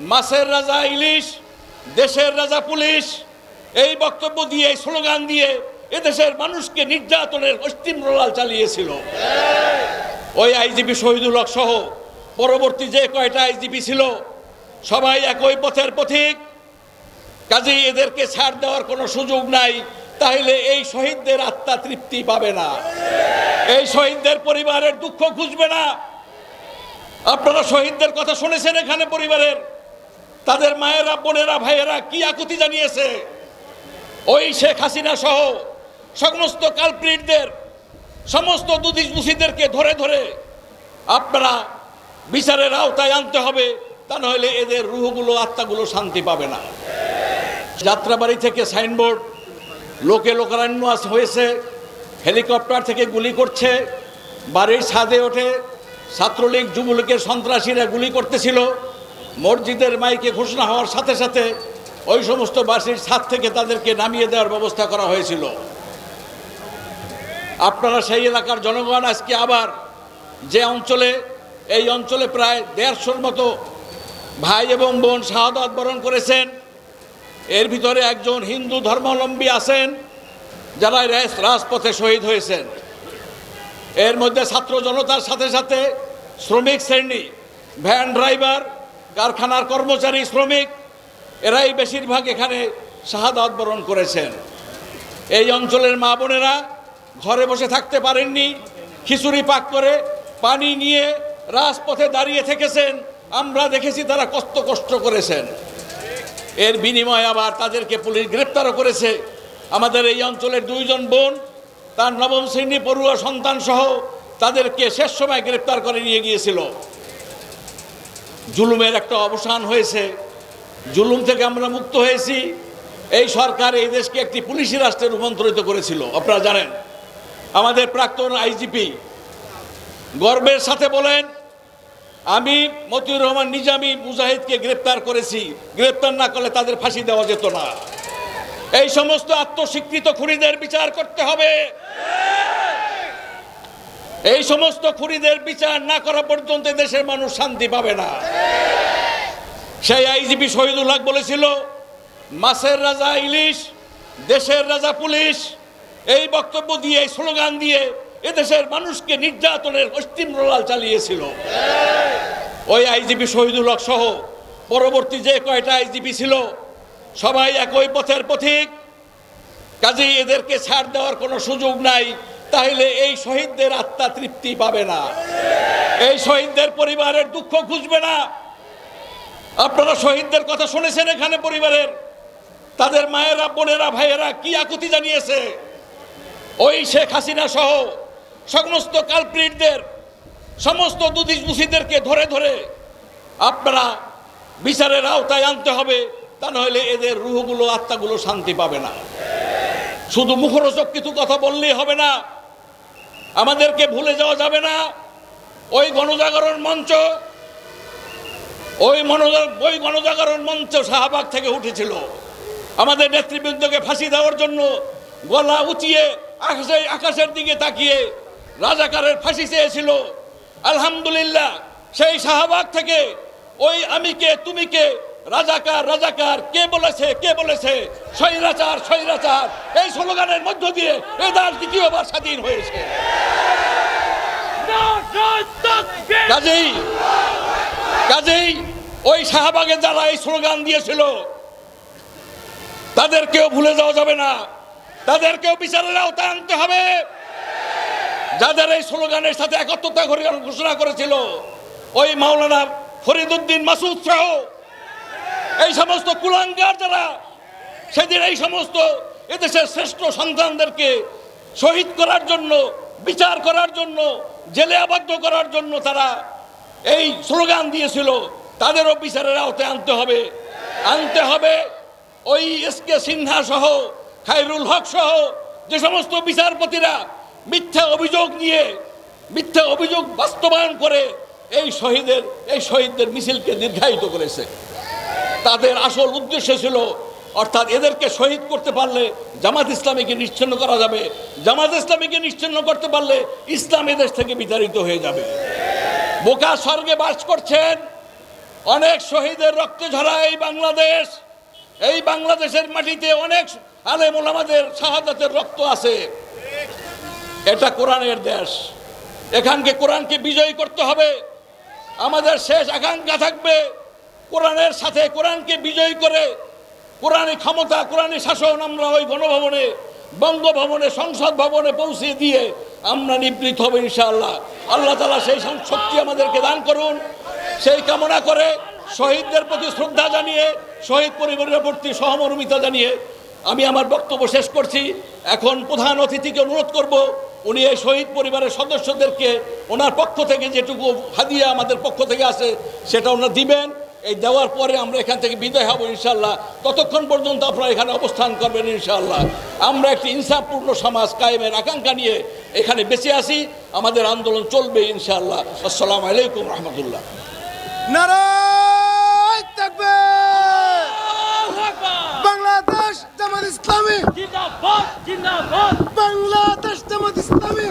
মাছের রাজা ইলিশ, দেশের রাজা পুলিশ, এই বক্তব্য দিয়ে, এই স্লোগান দিয়ে এদেশের মানুষকে নির্যাতনের অস্তিম রোলাল চালিয়েছিল। ওই আইজিপি শহীদুল হক সহ পরবর্তী যে কয়টা আইজিপি ছিল, সবাই একই পথের পথিক। কাজেই এদেরকে ছাড় দেওয়ার কোনো সুযোগ নাই, তাহলে এই শহীদদের আত্মা তৃপ্তি পাবে না। এই শহীদদের পরিবারের দুঃখ খুঁজবে না। আপনারা শহীদদের কথা শুনেছেন এখানে পরিবারের? তাদের মায়েরা, বোনেরা, ভাইয়েরা কি আকুতি জানিয়েছে? ওই শেখ হাসিনা সহ সমস্ত কালপ্রিটদের, সমস্ত দুদিস মুসিদেরকে ধরে ধরে আপনারা বিচারের আওতায় আনতে হবে, তা নাহলে এদের রুহগুলো, আত্মাগুলো শান্তি পাবে না। যাত্রাবাড়ি থেকে সাইনবোর্ড, লোকে লোকারণ্য হয়েছে, হেলিকপ্টার থেকে গুলি করছে, বাড়ির ছাদে ওঠে, ছাত্রলীগ, যুবলীগের সন্ত্রাসীরা গুলি করতেছিল মসজিদের মাইকে ঘোষণা হওয়ার সাথে সাথে ওই সমস্ত বাসির ছাদ থেকে তাদেরকে নামিয়ে দেওয়ার ব্যবস্থা করা হয়েছিল। আপনারা সেই এলাকার জনগণ আজকে আবার যে অঞ্চলে, এই অঞ্চলে প্রায় দেড়শোর মতো ভাই এবং বোন শাহাদত বরণ করেছেন। এর ভিতরে একজন হিন্দু ধর্মাবলম্বী আছেন, যারা রাজপথে শহীদ হয়েছেন। এর মধ্যে ছাত্র জনতার সাথে সাথে শ্রমিক শ্রেণি, ভ্যান ড্রাইভার কারখানার কর্মচারী, শ্রমিক, এরাই বেশিরভাগ এখানে শাহাদাত বরণ করেছেন। এই অঞ্চলের মা বোনেরা ঘরে বসে থাকতে পারেননি, খিচুড়ি পাক করে পানি নিয়ে রাজপথে দাঁড়িয়ে থেকেছেন, আমরা দেখেছি তারা কষ্ট কষ্ট করেছেন। এর বিনিময়ে আবার তাদেরকে পুলিশ গ্রেপ্তারও করেছে। আমাদের এই অঞ্চলের দুইজন বোন, তার নবম শ্রেণি পড়ুয়া সন্তান সহ তাদেরকে শেষ সময় গ্রেপ্তার করে নিয়ে গিয়েছিল। জুলুমের একটা অবসান হয়েছে। জুলুম থেকে আমরা মুক্ত হয়েছি। এই সরকার এই দেশকে একটি পুলিশি রাষ্ট্রে রূপান্তরিত করেছিল। আপনারা জানেন, আমাদের প্রাক্তন আইজিপি গর্বের সাথে বলেন, আমি মতিউর রহমান নিজামী মুজাহিদকে গ্রেপ্তার করেছি। গ্রেপ্তার না করলে তাদের ফাঁসি দেওয়া যেত না। এই সমস্ত আত্মস্বীকৃত খুনিদের বিচার করতে হবে। এই সমস্ত খুনিদের বিচার না করা পর্যন্ত দেশের মানুষ শান্তি পাবে না। সেই আইজিপি শহীদুল হক বলেছিল, মাছের রাজা ইলিশ, দেশের রাজা পুলিশ। এই বক্তব্য দিয়ে, এই স্লোগান দিয়ে এদেশের মানুষকে নির্যাতনের অস্তিম রোলাল চালিয়েছিল। ওই আইজিপি শহীদুল হক সহ পরবর্তী যে কয়টা আইজিপি ছিল, সবাই একই পথের পথিক। কাজেই এদেরকে ছাড় দেওয়ার কোনো সুযোগ নাই। তাহলে এই শহীদদের আত্মা তৃপ্তি পাবে না। এই শহীদদের পরিবারের দুঃখ খুঁজবে না। আপনারা শহীদদের কথা শুনেছেন এখানে পরিবারের? তাদের মায়েরা, বোনেরা, ভাইয়েরা কি আকুতি জানিয়েছে? ওই শেখ হাসিনা সহ সমস্ত কালপ্রিটদের, সমস্ত দুদিস মুসিদেরকে ধরে ধরে আপনারা বিচারের আওতায় আনতে হবে, তা নাহলে এদের রুহগুলো, আত্মাগুলো শান্তি পাবে না। শুধু মুখরোচক কিছু কথা বললেই হবে না আমাদেরকে ভুলে যাওয়া যাবে না। ওই গণজাগরণ মঞ্চ, ওই ওই গণজাগরণ মঞ্চ শাহবাগ থেকে উঠেছিল। আমাদের নেতৃবৃন্দকে ফাঁসি দেওয়ার জন্য গলা উঁচিয়ে আকাশে, আকাশের দিকে তাকিয়ে রাজাকারের ফাঁসি চেয়েছিল। আলহামদুলিল্লাহ, সেই শাহবাগ থেকে ওই আমি কে তুমি কে রাজাকার রাজাকার, কে বলেছে কে বলেছে? স্বৈরাচার স্বৈরাচার। এই স্লোগানের মধ্য দিয়ে এ দেশ দ্বিতীয়বার স্বাধীন হয়েছে। কাজেই কাজেই ওই শাহবাগে যারা এই স্লোগান দিয়েছিল, তাদেরকেও ভুলে যাওয়া যাবে না। তাদেরকেও বিচারের আওতায় আনতে হবে। যাদের এই স্লোগানের সাথে একত্রতা ঘোষণা- ঘোষণা করেছিল, ওই মাওলানা ফরিদুদ্দিন মাসুদ সহ এই সমস্ত কুলাঙ্গার যারা, সেদিন এই সমস্ত এদেশের শ্রেষ্ঠ সন্তানদেরকে শহীদ করার জন্য, বিচার করার জন্য, জেলে আবদ্ধ করার জন্য তারা এই স্লোগান দিয়েছিল, তাদেরও বিচারের আওতায় আনতে হবে। আনতে হবে ওই এস কে সিনহা সহ, খায়রুল হক সহ, যে সমস্ত বিচারপতিরা মিথ্যা অভিযোগ নিয়ে, মিথ্যা অভিযোগ বাস্তবায়ন করে এই শহীদের, এই শহীদদের মিছিলকে দীর্ঘায়িত করেছে। তাদের আসল উদ্দেশ্য ছিল, অর্থাৎ এদেরকে শহীদ করতে পারলে জামাত ইসলামীকে নিশ্চিন্ন করা যাবে। জামাত ইসলামীকে নিশ্চিন্ন করতে পারলে ইসলাম এদেশ থেকে বিতাড়িত হয়ে যাবে। বোকা স্বর্গে বাস করছেন, অনেক শহীদের রক্ত ঝরা এই বাংলাদেশ। এই বাংলাদেশের মাটিতে অনেক আলেম ওলামাদের শাহাদাতের রক্ত আছে। এটা কোরআনের দেশ। এখানকে কোরআনকে বিজয়ী করতে হবে। আমাদের শেষ আকাঙ্ক্ষা থাকবে কোরআনের সাথে কোরআনকে বিজয়ী করে কোরআনী ক্ষমতা, কোরআনী শাসন আমরা ওই গণভবনে, বঙ্গভবনে, সংসদ ভবনে পৌঁছে দিয়ে আমরা নিবৃত হব ইনশাআল্লাহ। আল্লাহ তালা সেই শক্তি আমাদেরকে দান করুন, সেই কামনা করে শহীদদের প্রতি শ্রদ্ধা জানিয়ে, শহীদ পরিবারের প্রতি সহমর্মিতা জানিয়ে আমি আমার বক্তব্য শেষ করছি। এখন প্রধান অতিথিকে অনুরোধ করব, উনি এই শহীদ পরিবারের সদস্যদেরকে ওনার পক্ষ থেকে যেটুকু হাদিয়া আমাদের পক্ষ থেকে আছে, সেটা ওনারা দিবেন। এই দেওয়ার পরে আমরা এখান থেকে বিদায় হব ইনশাল্লাহ ততক্ষণ পর্যন্ত আপনারা এখানে অবস্থান করবেন ইনশাল্লাহ আমরা একটি ইনসাফপূর্ণ সমাজ কায়েমের আকাঙ্ক্ষা নিয়ে এখানে বেঁচে আসি আমাদের আন্দোলন চলবে ইনশাল্লাহ আসসালামু আলাইকুম রহমতুল্লাহ। বাংলাদেশ জামাত ইসলামী। বাংলাদেশ জামাত ইসলামী।